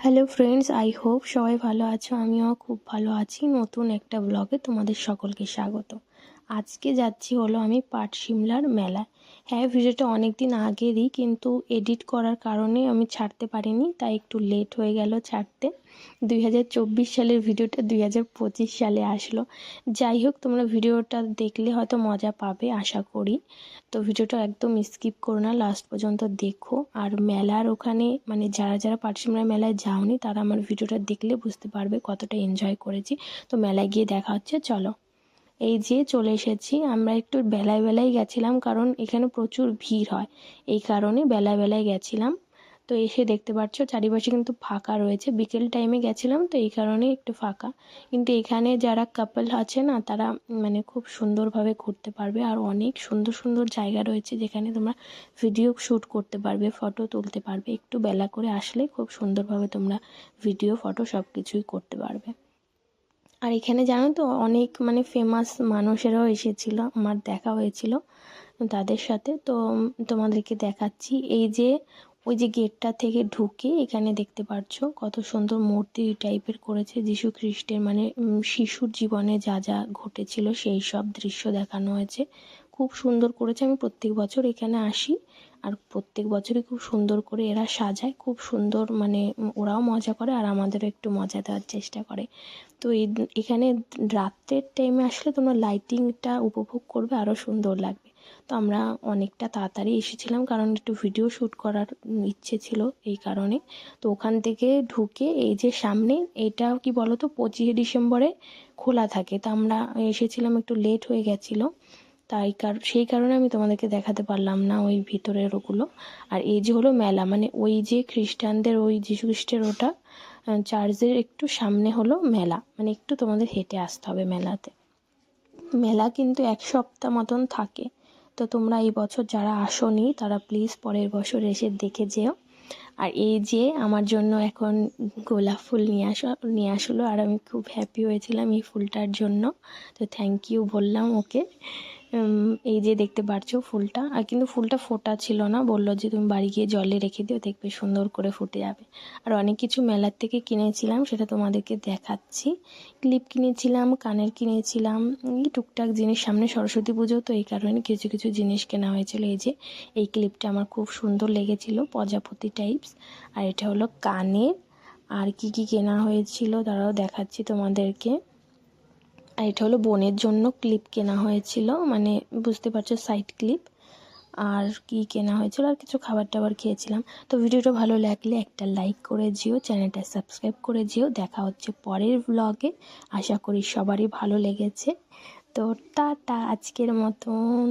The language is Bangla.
হ্যালো ফ্রেন্ডস আই হোপ সবাই ভালো আছো। আমিও খুব ভালো আছি। নতুন একটা ব্লগে তোমাদের সকলকে স্বাগত। আজকে যাচ্ছি হলো আমি পাট সিমলার মেলায়। হ্যাঁ ভিডিওটা অনেক দিন আগেরই, কিন্তু এডিট করার কারণে আমি ছাড়তে পারিনি, তাই একটু লেট হয়ে গেল ছাড়তে। দুই হাজার চব্বিশ সালের ভিডিওটা দুই হাজার পঁচিশ সালে আসলো। যাই হোক, তোমরা ভিডিওটা দেখলে হয়তো মজা পাবে, আশা করি। তো ভিডিওটা একদম স্কিপ করো না লাস্ট পর্যন্ত দেখো। আর মেলার ওখানে মানে যারা যারা পাটসিমরা মেলায় যাওনি, তারা আমার ভিডিওটা দেখলে বুঝতে পারবে কতটা এনজয় করেছি। তো মেলায় গিয়ে দেখা হচ্ছে, চলো। এই যে চলে এসেছি, আমরা একটু বেলায় বেলায় গেছিলাম কারণ এখানে প্রচুর ভিড় হয়। এই কারণে বেলায় বেলায় গেছিলাম। তো এসে দেখতে পাচ্ছ চারিপাশে কিন্তু ফাঁকা রয়েছে। বিকেল টাইমে গেছিলাম তো এই কারণে একটু ফাঁকা। কিন্তু এখানে যারা কাপল আছে না, তারা মানে খুব সুন্দরভাবে ঘুরতে পারবে। আর অনেক সুন্দর সুন্দর জায়গা রয়েছে যেখানে তোমরা ভিডিও শ্যুট করতে পারবে ফটো তুলতে পারবে। একটু বেলা করে আসলে খুব সুন্দরভাবে তোমরা ভিডিও ফটো সব কিছুই করতে পারবে। আর এখানে জানো তো অনেক মানে ফেমাস মানুষেরাও এসেছিল, আমার দেখা হয়েছিল তাদের সাথে। তো তোমাদেরকে দেখাচ্ছি, এই যে ওই যে গেটটা থেকে ঢুকে এখানে দেখতে পাচ্ছ কত সুন্দর মূর্তি টাইপের করেছে যিশু খ্রিস্টের মানে শিশুর জীবনে যা যা ঘটেছিল সেই সব দৃশ্য দেখানো হয়েছে। খুব সুন্দর করেছে। আমি প্রত্যেক বছর এখানে আসি আর প্রত্যেক বছরই খুব সুন্দর করে এরা সাজায়। খুব সুন্দর মানে ওরাও মজা করে আর আমাদেরও একটু মজা দেওয়ার চেষ্টা করে। তো এই এখানে রাতের টাইমে আসলে তোমরা লাইটিংটা উপভোগ করবে আরও সুন্দর লাগবে। তো আমরা অনেকটা তাড়াতাড়ি এসেছিলাম কারণ একটু ভিডিও শ্যুট করার ইচ্ছে ছিল এই কারণে। তো ওখান থেকে ঢুকে এই যে সামনে এটা কি বলো তো পঁচিশে ডিসেম্বরে খোলা থাকে। তো আমরা এসেছিলাম, একটু লেট হয়ে গেছিল। তাই কার, সেই কারণে আমি তোমাদেরকে দেখাতে পারলাম না ওই ভিতরের ওগুলো। আর এই যে হলো মেলা মানে ওই যে খ্রিস্টানদের, ওই যীশু খ্রিস্টের ওটা চার্চের একটু সামনে হলো মেলা। মানে একটু তোমাদের হেঁটে আসতে হবে মেলাতে। মেলা কিন্তু এক সপ্তাহ মতন থাকে। তো তোমরা এই বছর যারা আসনি, তারা প্লিজ পরের বছর এসে দেখে যেও। আর এই যে আমার জন্য এখন গোলাপ ফুল নিয়ে আসা, নিয়ে আসলো, আর আমি খুব হ্যাপি হয়েছিলাম এই ফুলটার জন্য। তো থ্যাংক ইউ বললাম ওকে। এই যে দেখতে পারছ ফুলটা। আর কিন্তু ফুলটা ফোটা ছিল না, বলল যে তুমি বাড়ি গিয়ে জলে রেখে দিও, দেখবে সুন্দর করে ফুটে যাবে। আর অনেক কিছু মেলার থেকে কিনেছিলাম, সেটা তোমাদেরকে দেখাচ্ছি। ক্লিপ কিনেছিলাম, কানের কিনেছিলাম, এই টুকটাক জিনিস। সামনে সরস্বতী পুজো, তো এই কারণে কিছু কিছু জিনিস কেনা হয়েছিল। এই যে, এই ক্লিপটা আমার খুব সুন্দর লেগেছিল, প্রজাপতি টাইপস। আর এটা হলো কানের। আর কি কি কেনা হয়েছিল, তারাও দেখাচ্ছি তোমাদেরকে। আর এটা হলো বোনের জন্য ক্লিপ কেনা হয়েছিল মানে বুঝতে পারছ সাইড ক্লিপ আর কি কেনা হয়েছিল, আর কিছু খাবার টাবার খেয়েছিলাম। তো ভিডিওটা ভালো লাগলে একটা লাইক করে যেও চ্যানেলটা সাবস্ক্রাইব করে যেও দেখা হচ্ছে পরের ব্লগে আশা করি সবারই ভালো লেগেছে। তো টাটা, আজকের মতন।